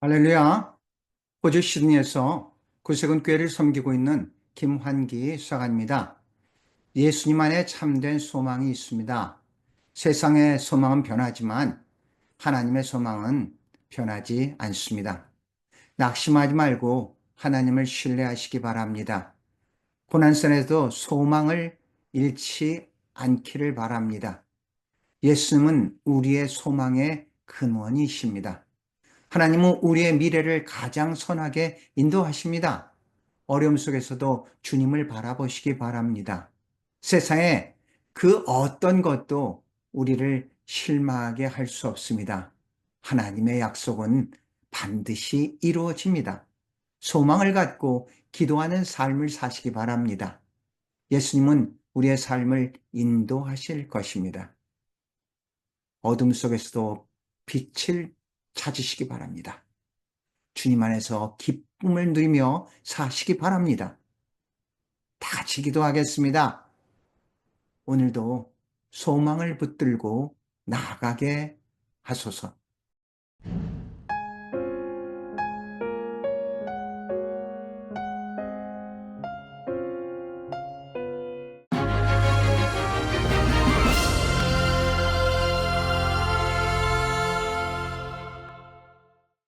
할렐루야. 호주 시드니에서 구세군 교회를 섬기고 있는 김환기 수사관입니다. 예수님 안에 참된 소망이 있습니다. 세상의 소망은 변하지만 하나님의 소망은 변하지 않습니다. 낙심하지 말고 하나님을 신뢰하시기 바랍니다. 고난선에도 소망을 잃지 않기를 바랍니다. 예수님은 우리의 소망의 근원이십니다. 하나님은 우리의 미래를 가장 선하게 인도하십니다. 어려움 속에서도 주님을 바라보시기 바랍니다. 세상에 그 어떤 것도 우리를 실망하게 할 수 없습니다. 하나님의 약속은 반드시 이루어집니다. 소망을 갖고 기도하는 삶을 사시기 바랍니다. 예수님은 우리의 삶을 인도하실 것입니다. 어둠 속에서도 빛을 찾으시기 바랍니다. 주님 안에서 기쁨을 누리며 사시기 바랍니다. 다 같이 기도하겠습니다. 오늘도 소망을 붙들고 나아가게 하소서.